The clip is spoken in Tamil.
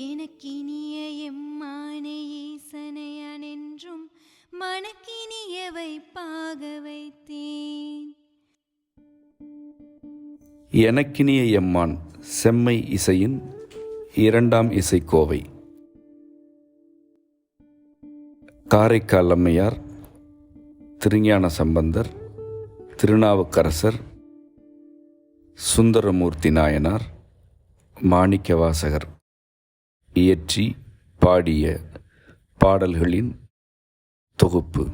எனக்கினிய எம்மானே மனக்கினியவை பாக வைத்தேன். எனக்கினிய எம்மான் செம்மை இசையின் இரண்டாம் இசைக்கோவை. காரைக்கால் அம்மையார் திருஞான சம்பந்தர் திருநாவுக்கரசர் சுந்தரமூர்த்தி நாயனார் மாணிக்கவாசகர். இயற்றி பாடிய பாடல்களின் தொகுப்பு.